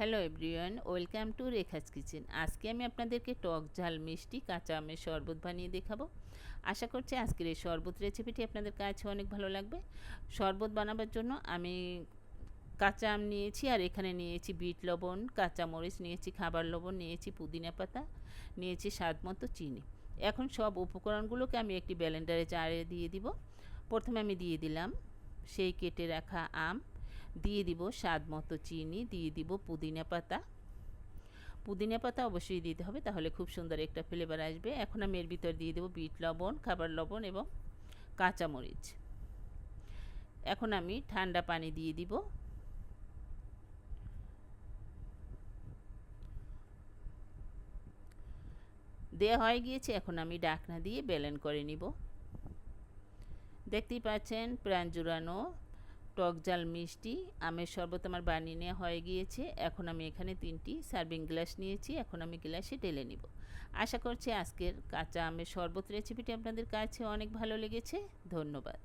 Hello everyone, welcome to Rekha's kitchen. আজকে আমি আপনাদেরকে টক ঝাল, মিষ্টি, কাঁচা আমের শরবত বানিয়ে দেখাবো। আশা করছি আজকের এই শরবত রেসিপিটি আপনাদের কাছে অনেক ভালো লাগবে। শরবত বানাবার জন্য আমি কাঁচা আম নিয়েছি, আর এখানে নিয়েছি বিট লবণ, কাঁচা মরিচ, নিয়েছি খাবার লবণ, নিয়েছি পুদিনা পাতা, নিয়েছি স্বাদ মতো চিনি। এখন সব উপকরণগুলোকে আমি একটি ব্যালেন্ডারে জারে দিয়ে দিব। প্রথমে আমি দিয়ে দিলাম সেই কেটে রাখা আম দিয়ে দিব স্বাদ মতো চিনি, দিয়ে দিব পুদিনা পাতা। পুদিনা পাতা অবশ্যই দিতে হবে, তাহলে খুব সুন্দর একটা ফ্লেভার আসবে। এখন আমি এর ভিতর দিয়ে দেবো বিট লবণ, খাবার লবণ এবং কাঁচামরিচ। এখন আমি ঠান্ডা পানি দিয়ে দিব। দেওয়া হয়ে গিয়েছে, এখন আমি ডাকনা দিয়ে বেলেন করে নিব। দেখতেই পাচ্ছেন, প্রাণ জুড়ানো টক জাল মিষ্টি, আমের শরবত আমার বানিয়ে নেওয়া হয়ে গিয়েছে। এখন আমি এখানে তিনটি সার্ভিং গ্লাস নিয়েছি। এখন আমি গ্লাসে ঢেলে নিব। আশা করছি আজকের কাঁচা আমের শরবত রেসিপিটি আপনাদের কাছে অনেক ভালো লেগেছে। ধন্যবাদ।